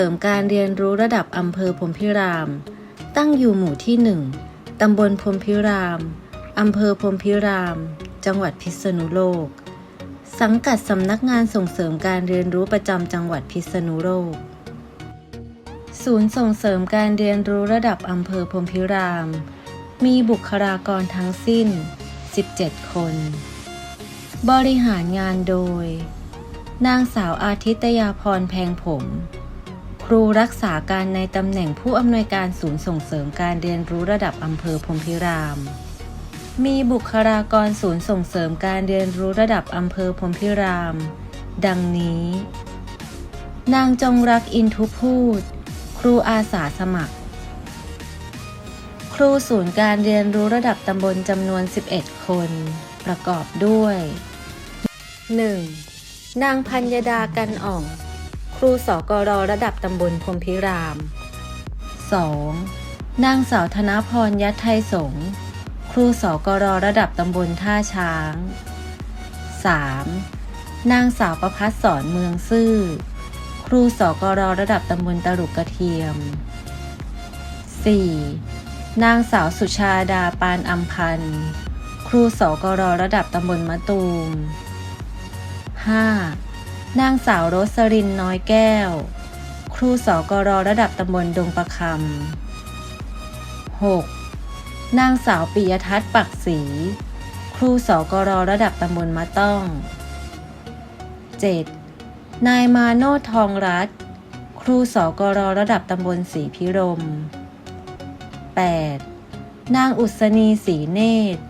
ส่งเสริมการเรียนรู้ระดับอำเภอพรมพิราม ตั้งอยู่หมู่ที่ 1 ตำบลพรมพิราม อำเภอพรมพิราม จังหวัดพิษณุโลก สังกัดสำนักงานส่งเสริมการเรียนรู้ประจำจังหวัดพิษณุโลก ศูนย์ส่งเสริมการเรียนรู้ระดับอำเภอพรมพิราม มีบุคลากรทั้งสิ้น 17 คน บริหารงานโดย นางสาวอาทิตยาพรแพงผม รูรักษาการในตำแหน่งผู้อำนวยการศูนย์ส่งเสริมการเรียนรู้ระดับอำเภอพรมพิราม มีบุคลากรศูนย์ส่งเสริมการเรียนรู้ระดับอำเภอพรมพิราม ดังนี้ นางจงรักอินทุพูด ครูอาสาสมัคร ครูศูนย์การเรียนรู้ระดับตำบลจำนวน 11 คน ประกอบด้วย 1. นางพัญญดากันอ่อง ครูสกรระดับตำบลพรมพิราม 2. นางสาวธนพรยัดไทยสงครูสกรระดับตำบลท่าช้าง 3. นางสาวประพัฒสอนเมืองซื่อ ครูสกรระดับตำบลตลุกกระเทียม 4. นางสาวสุชาดาปานอัมพันธ์ ครูสกรระดับตำบลมะตูม 5. นางสาวโรสรินน้อยแก้ว ครูสกรระดับตำบลดงประคำ 6. นางสาวปิยทัศน์ปักศรี ครูสกรระดับตำบลมะต้อง 7. นายมาโนทองรัตครูสกรระดับตำบลศรีพิรม 8. นางอุศนีศรีเนตร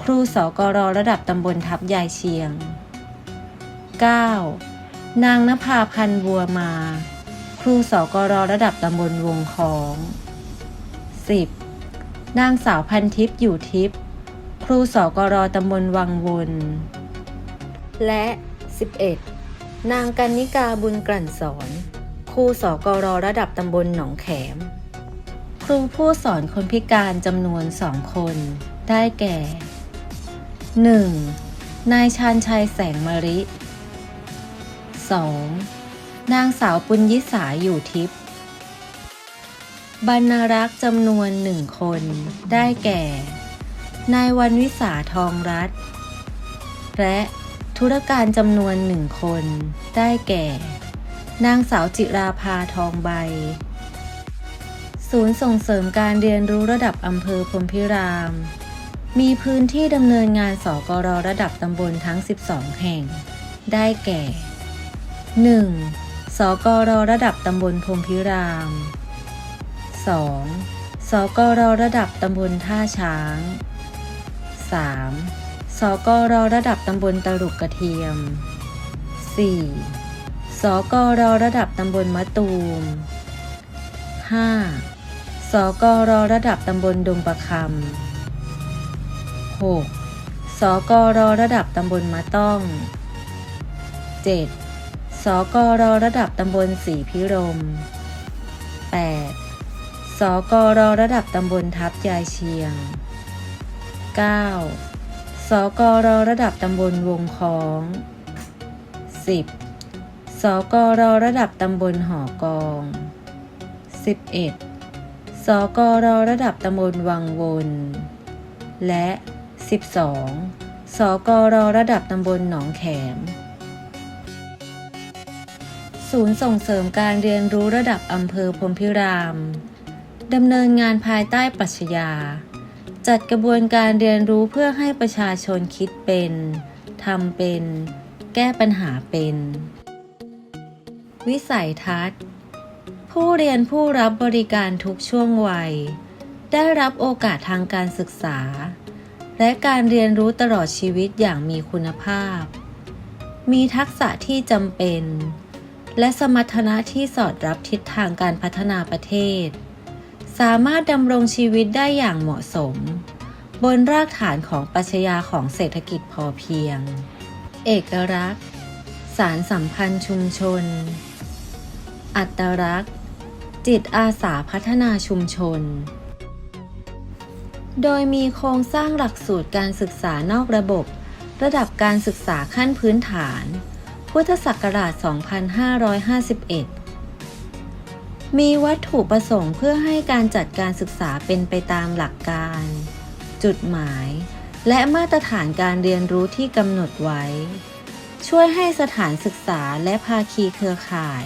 ครูสกรระดับตำบลทับยายเชียง 9. นางนภาพันธ์บัวมา ครูสกรระดับตำบลวงของ 10. นางสาวพันทิพย์อยู่ทิพย์ครูสกรตำบลวังวนและ 11. นางกันนิกาบุญกลั่นสอน ครูสกรระดับตำบลหนองแขม ครูผู้สอนคนพิการจำนวนสองคน ได้แก่ 1. นายชาญชัยแสงมริ 2. นางสาวปุญยิสาอยู่ทิพย์บรรณรักษ์จำนวนหนึ่งคน ได้แก่ นายวันวิสาทองรัตและธุรการจำนวนหนึ่งคน ได้แก่ นางสาวจิราภาทองใบ ศูนย์ส่งเสริมการเรียนรู้ระดับอำเภอพรมพิราม มีพื้นที่ดำเนินงานสกรระดับตำบลทั้ง 12 แห่ง ได้แก่ 1. สกรระดับตำบลพรมพิราม 2. สกรระดับตำบลท่าช้าง 3. สกรระดับตำบลตลุกกระเทียม 4. สกรระดับตำบลมะตูม 5. สกรระดับตำบลดงประคำ 6. สกรระดับตำบลมะต้อง 7. สกรระดับตำบลศรีพิรม 8. สกรระดับตำบลทับยายเชียง 9. สกรระดับตำบลวงคอง 10. สกรระดับตำบลหอกอง 11. สกรระดับตำบลวังวน และ 12. สกรระดับตำบลหนองแขม ศูนย์ส่งเสริมการเรียนรู้ระดับอำเภอพรมพิรามดำเนินงานภายใต้ปรัชญา จัดกระบวนการเรียนรู้เพื่อให้ประชาชนคิดเป็นทำเป็น แก้ปัญหาเป็น วิสัยทัศน์ ผู้เรียนผู้รับบริการทุกช่วงวัย ได้รับโอกาสทางการศึกษา และการเรียนรู้ตลอดชีวิตอย่างมีคุณภาพ มีทักษะที่จำเป็น และสมรรถนะที่สอดรับทิศทางการพัฒนาประเทศ สามารถดำรงชีวิตได้อย่างเหมาะสม บนรากฐานของปรัชญาของเศรษฐกิจพอเพียง เอกลักษณ์ สารสัมพันธ์ชุมชน อัตลักษณ์ จิตอาสาพัฒนาชุมชน โดยมีโครงสร้างหลักสูตรการศึกษานอกระบบ ระดับการศึกษาขั้นพื้นฐาน พุทธศักราช 2551 มีวัตถุประสงค์เพื่อให้การจัดการศึกษาเป็นไปตามหลักการ จุดหมาย และมาตรฐานการเรียนรู้ที่กำหนดไว้ ช่วยให้สถานศึกษาและภาคีเครือข่าย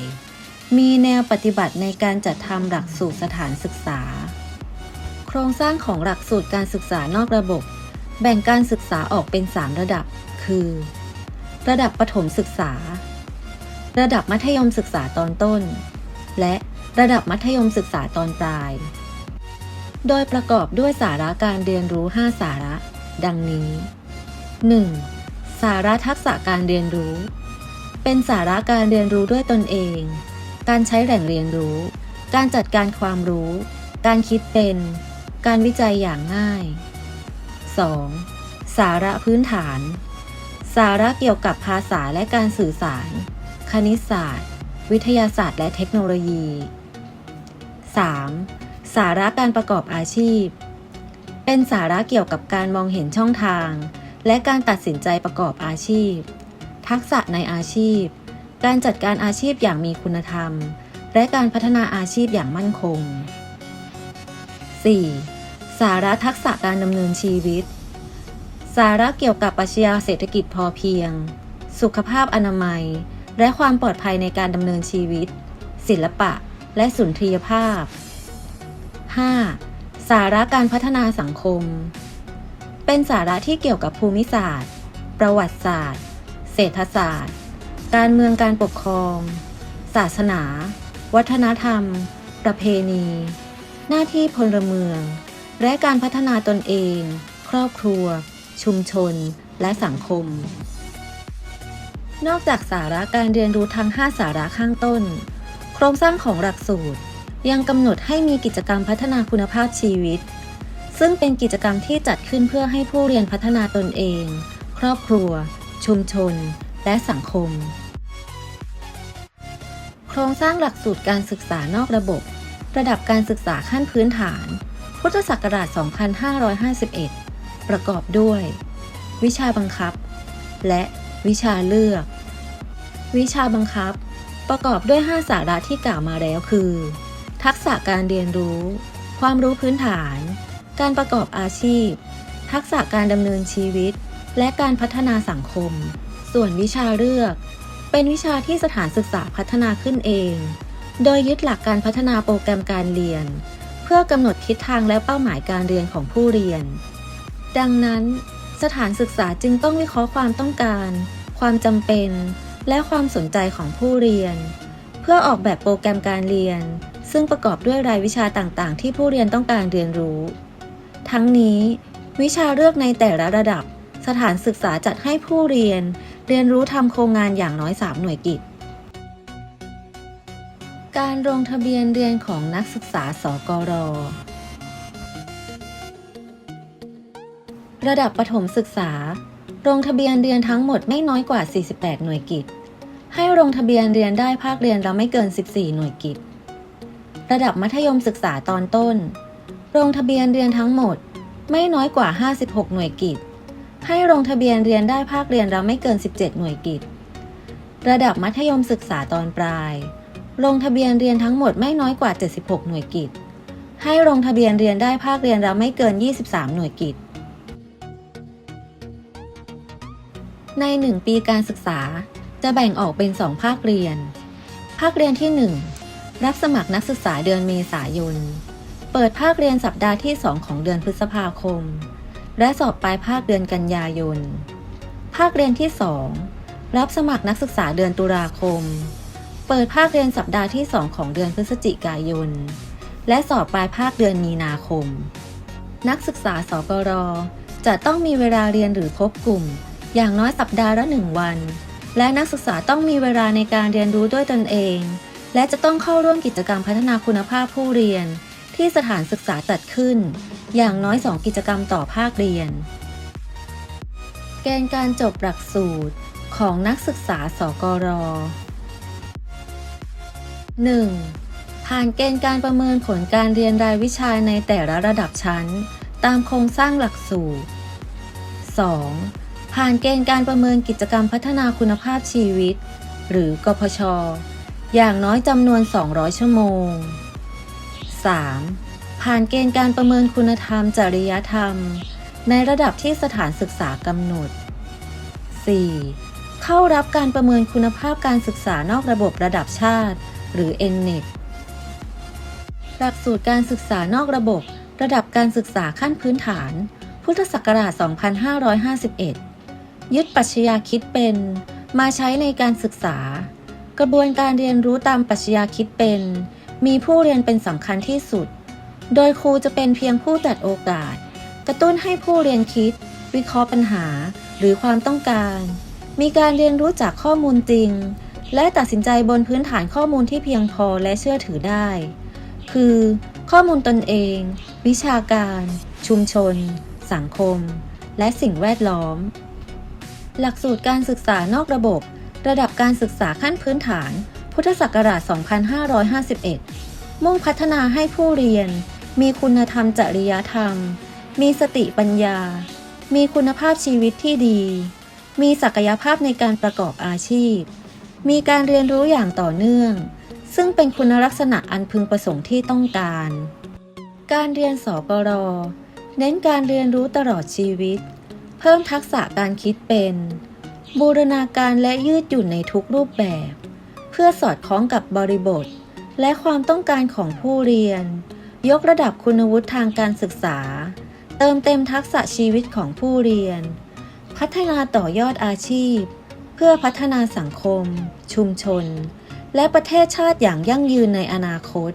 มีแนวปฏิบัติในการจัดทำหลักสูตรสถานศึกษา โครงสร้างของหลักสูตรการศึกษานอกระบบ แบ่งการศึกษาออกเป็น 3 ระดับ คือ ระดับประถมศึกษา ระดับมัธยมศึกษาตอนต้น และระดับมัธยมศึกษาตอนปลาย โดยประกอบด้วยสาระการเรียนรู้ 5 สาระ ดังนี้ 1. สาระทักษะการเรียนรู้ เป็นสาระการเรียนรู้ด้วยตนเอง การใช้แหล่งเรียนรู้ การจัดการความรู้ การคิดเป็น การวิจัยอย่างง่าย 2. สาระพื้นฐาน สาระเกี่ยวกับภาษาและการสื่อสาร คณิตศาสตร์ วิทยาศาสตร์ และเทคโนโลยี 3. สาระการประกอบอาชีพ เป็นสาระเกี่ยวกับการมองเห็นช่องทาง และการตัดสินใจประกอบอาชีพ ทักษะในอาชีพ การจัดการอาชีพอย่างมีคุณธรรม และการพัฒนาอาชีพอย่างมั่นคง 4. สาระทักษะการดำเนินชีวิต สาระเกี่ยวกับปรัชญาเศรษฐกิจพอเพียง สุขภาพอนามัย และความปลอดภัยในการดำเนินชีวิต ศิลปะ และสุนทรียภาพ 5. สาระการพัฒนาสังคม เป็นสาระที่เกี่ยวกับภูมิศาสตร์ ประวัติศาสตร์ เศรษฐศาสตร์ การเมืองการปกครอง ศาสนา วัฒนธรรม ประเพณี หน้าที่พลเมือง และการพัฒนาตนเอง ครอบครัว ชุมชน และสังคม นอกจากสาระการเรียนรู้ทั้ง 5 สาระข้างต้น โครงสร้างของหลักสูตรยังกำหนดให้มีกิจกรรมพัฒนาคุณภาพชีวิต ซึ่งเป็นกิจกรรมที่จัดขึ้นเพื่อให้ผู้เรียนพัฒนาตนเอง ครอบครัว ชุมชน และสังคม โครงสร้างหลักสูตรการศึกษานอกระบบ ระดับการศึกษาขั้นพื้นฐาน พุทธศักราช 2551 ประกอบด้วย วิชาบังคับ และวิชาเลือก วิชาบังคับ ประกอบด้วย 5 สาระที่กล่าวมาแล้วคือ ทักษะการเรียนรู้ ความรู้พื้นฐาน การประกอบอาชีพ ทักษะการดำเนินชีวิต และการพัฒนาสังคม ส่วนวิชาเลือก เป็นวิชาที่สถานศึกษาพัฒนาขึ้นเอง โดยยึดหลักการพัฒนาโปรแกรมการเรียน เพื่อกำหนดทิศทางและเป้าหมายการเรียนของผู้เรียน ดังนั้น สถานศึกษาจึงต้องวิเคราะห์ความต้องการ ความจำเป็น และความสนใจของผู้เรียน เพื่อออกแบบโปรแกรมการเรียน ซึ่งประกอบด้วยรายวิชาต่างๆ ที่ผู้เรียนต้องการเรียนรู้ ทั้งนี้ วิชาเลือกในแต่ละระดับ สถานศึกษาจัดให้ผู้เรียน เรียนรู้ทำโครงงานอย่างน้อย 3 หน่วยกิจการลงทะเบียนเรียนของนักศึกษาสกร ระดับประถมศึกษา ลงทะเบียนเรียนทั้งหมดไม่น้อยกว่า 48 หน่วยกิจ ให้ลงทะเบียนเรียนได้ภาคเรียนละไม่เกิน 14 หน่วยกิจ ระดับมัธยมศึกษาตอนต้น ลงทะเบียนเรียนทั้งหมด ไม่น้อยกว่า 56 หน่วยกิจ ให้ลงทะเบียนเรียนได้ภาคเรียนละไม่เกิน 17 หน่วยกิจ ระดับมัธยมศึกษาตอนปลาย ลงทะเบียนเรียนทั้งหมดไม่น้อยกว่า 76 หน่วยกิจ ให้ลงทะเบียนเรียนได้ภาคเรียนละไม่เกิน 23 หน่วยกิจ ใน 1 ปีการศึกษา จะแบ่งออกเป็น 2 ภาคเรียน ภาคเรียนที่ 1 รับสมัครนักศึกษาเดือนเมษายน เปิดภาคเรียนสัปดาห์ที่ 2 ของเดือนพฤษภาคม และสอบปลายภาคเดือนกันยายน ภาคเรียนที่ 2 รับสมัครนักศึกษาเดือนตุลาคม เปิดภาคเรียนสัปดาห์ที่ 2 ของเดือนพฤศจิกายน และสอบปลายภาคเดือนมีนาคม นักศึกษาสกรจะต้องมีเวลาเรียนหรือพบกลุ่ม อย่างน้อยสัปดาห์ละหนึ่งวัน และนักศึกษาต้องมีเวลาในการเรียนรู้ด้วยตนเอง และจะต้องเข้าร่วมกิจกรรมพัฒนาคุณภาพผู้เรียน ที่สถานศึกษาจัดขึ้น อย่างน้อย 2 กิจกรรมต่อภาคเรียน เกณฑ์การจบหลักสูตรของนักศึกษาสกร 1. ผ่านเกณฑ์การประเมินผลการเรียนรายวิชาในแต่ละระดับชั้น ตามโครงสร้างหลักสูตร 2. ผ่านเกณฑ์การประเมินกิจกรรมพัฒนาคุณภาพชีวิต หรือกพช อย่างน้อยจำนวน 200 ชั่วโมง 3. ผ่านเกณฑ์การประเมินคุณธรรม จริยธรรม ในระดับที่สถานศึกษากำหนด 4. เข้ารับการประเมินคุณภาพการศึกษานอกระบบระดับชาติ หรือ NNET หลักสูตรการศึกษานอกระบบ ระดับการศึกษาขั้นพื้นฐาน พุทธศักราช 2551 ยึดปรัชญาคิดเป็น มาใช้ในการศึกษา กระบวนการเรียนรู้ตามปรัชญาคิดเป็น มีผู้เรียนเป็นสำคัญที่สุด โดยครูจะเป็นเพียงผู้จัดโอกาส กระตุ้นให้ผู้เรียนคิด วิเคราะห์ปัญหา หรือความต้องการ มีการเรียนรู้จากข้อมูลจริง และตัดสินใจบนพื้นฐานข้อมูลที่เพียงพอและเชื่อถือได้ คือ ข้อมูลตนเอง วิชาการ ชุมชน สังคม และสิ่งแวดล้อม หลักสูตรการศึกษานอกระบบ ระดับการศึกษาขั้นพื้นฐาน พุทธศักราช 2551 มุ่งพัฒนาให้ผู้เรียน มีคุณธรรมจริยธรรม มีสติปัญญา มีคุณภาพชีวิตที่ดี มีศักยภาพในการประกอบอาชีพ มีการเรียนรู้อย่างต่อเนื่อง ซึ่งเป็นคุณลักษณะอันพึงประสงค์ที่ต้องการ การเรียนสกรเน้นการเรียนรู้ตลอดชีวิต เพิ่มทักษะการคิดเป็น บูรณาการและยืดหยุ่นในทุกรูปแบบ เพื่อสอดคล้องกับบริบท และความต้องการของผู้เรียน ยกระดับคุณวุฒิทางการศึกษา เติมเต็มทักษะชีวิตของผู้เรียน พัฒนาต่อยอดอาชีพ เพื่อพัฒนาสังคม ชุมชน และประเทศชาติอย่างยั่งยืนในอนาคต